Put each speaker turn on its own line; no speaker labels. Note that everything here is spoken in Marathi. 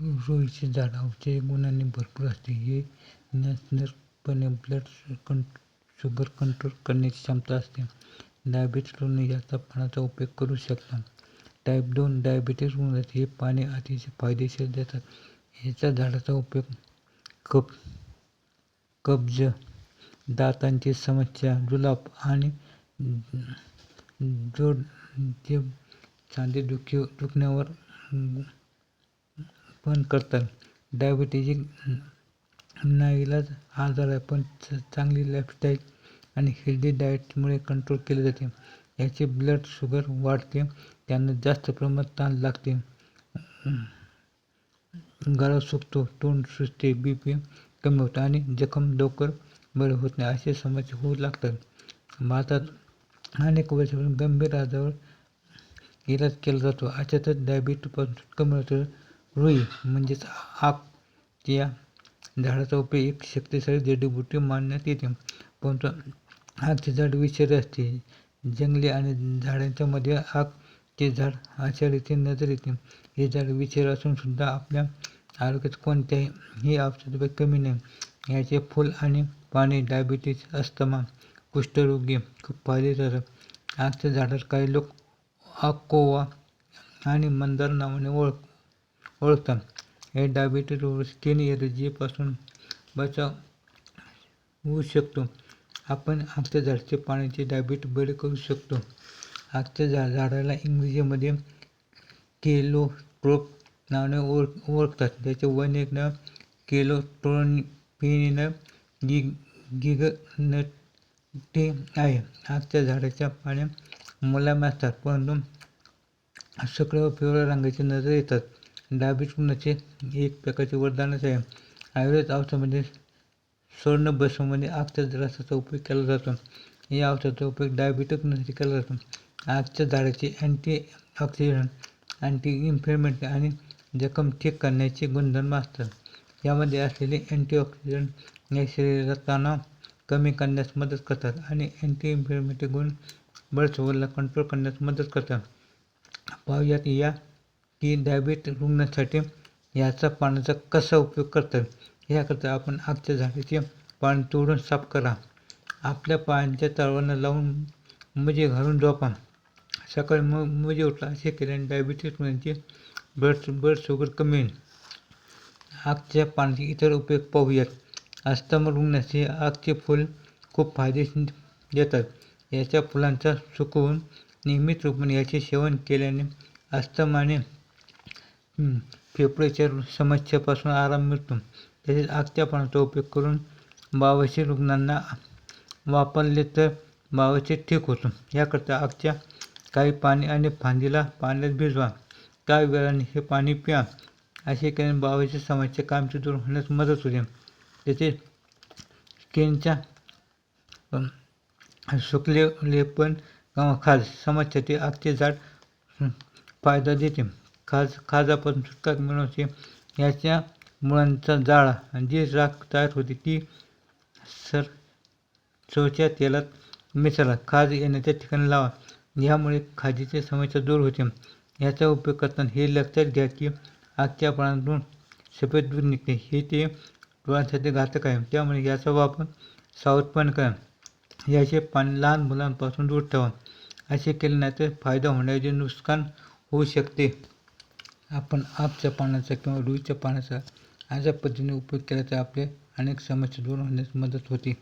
रुईचे झाड औषधी गुणांनी भरपूर असते हे नॅचरलपणे ब्लड कं शुगर कंट्रोल करण्याची क्षमता असते. डायबिटीस रुग्ण याचा पानाचा उपयोग करू शकतात. टाईप दोन डायबिटीस रुग्णात हे पाने अतिशय फायदेशीर देतात. याचा झाडाचा उपयोग कप कब्ज दातांची समस्या जुलाब आणि जोड जे सांधे दुखी दुखण्यावर पण करतात. डायबिटीज नाईलाज आजार आहे पण चांगली लाईफस्टाईल आणि हेल्दी डाएटमुळे कंट्रोल केले जाते. याचे ब्लड शुगर वाढते. त्यांना जास्त प्रमाणात ताण लागते. गळा सुकतो तोंड सुचते बी पी कमी होतं आणि जखम लवकर बरे होत नाही असे समस्या होऊ लागतात. भारतात अनेक वर्षापासून गंभीर आजारावर इलाज केला जातो. अशातच डायबिटीसपासून कमी मिळतो रुई म्हणजेच आक या झाडाचा उपयोग एक शक्तिशाली जडीबुटी मानण्यात येते. परंतु आगचे झाड विषारी असते. जंगली आणि झाडांच्या मध्ये आगचे झाड अशा रीतीने नजर येते. हे झाड विषारी असून सुद्धा आपल्या आरोग्यात कोणत्याही औषधापैकी कमी नाही. याचे फूल आणि पाने डायबिटीस अस्थमा कुष्ठरोगी खूप फायदे जातात आगच्या झाडाला काही लोक अकोवा आणि मंदार नावाने ओळख ओळखतात. हे डायबिटीज व स्किन एलर्जीपासून बचाव होऊ शकतो. आपण आगच्या झाडाचे पाण्याचे डायबिट बरे करू शकतो. आगच्या झा झाडाला इंग्रजीमध्ये केलोट्रोप नावाने ओळख ओळखतात. त्याचे वैज्ञानिक नाव केलोट्रोपिन गि गिगनटे आहे. आगच्या झाडाच्या पाण्या मुलाम्य असतात परंतु सगळं पिवळ्या रंगाची नजर येतात. डायबिटीस रुग्णाचे एक प्रकारचे वरदानच आहे. आयुर्वेद औषधामध्ये स्वर्ण बसवमध्ये म्हणजे आगच्या द्रासाचा उपयोग केला जातो. या औषधाचा उपयोग डायबिटीस केला जातो. आगच्या झाडाचे अँटी ऑक्सिडंट अँटी इन्फ्लेमेंट आणि जखम ठीक करण्याचे गुणधर्म असतात. यामध्ये असलेले अँटीऑक्सिडंट या शरीराचा तणाव कमी करण्यास मदत करतात आणि अँटी इन्फ्लेमेटरी गुण ब्लड कंट्रोल करण्यास मदत करतात. पाहुयात या की डायबेट रुग्णासाठी याचा पाण्याचा कसा उपयोग करतात याकरता आपण आगच्या झाडाचे पान तोडून साफ करा. आपल्या पायांच्या तळवांना लावून मजे घालून झोपा. सकाळी मग मजे उठला असे केल्याने डायबिटीस रुग्णांची ब्लड ब्लड शुगर कमी होईल. आगच्या पाण्याचे इतर उपयोग पाहूयात. अस्थमा रुग्णाचे आगचे फूल खूप फायदेशीर देतात. याच्या फुलांचा सुकवून नियमित रूपाने याचे सेवन केल्याने अस्थमाने फेफड्याच्या समस्येपासून आराम मिळतो. तसेच आगत्यापणाचा उपयोग करून बावशी रुग्णांना वापरले तर बावशी ठीक होतो. याकरता आगच्या काही पाणी आणि फांदीला पाण्यात भिजवा. काही वेळाने हे पाणी प्या. असे केल्याने बावशी समस्या कामची दूर होण्यास मदत होते. तसेच स्किनच्या सुकलेपण खास समस्या ते आगचे झाड फायदा देते. खाज खाजापासून सुटका मिळवते याच्या मुळांचा जाळा जी राख तयार होते ती सर चवच्या तेलात मिसळा. खाज येण्याच्या ठिकाणी लावा. यामुळे खाजीची समस्या दूर होते. याचा उपयोग करताना हे लक्षात घ्या की आजच्या पानातून सफेद दूध निघते हे ते डोळ्यांसाठी घातक आहे. त्यामुळे याचा वापर सावधपण करा. याचे पाणी लहान मुलांपासून दूर ठेवा. असे केले नाही तर फायदा होण्याचे नुकसान होऊ शकते. आपण आपच्या पानाचा किंवा रुईच्या पानाचा अशा पद्धतीने उपयोग केला तर आपले अनेक समस्या दूर होण्यास मदत होते.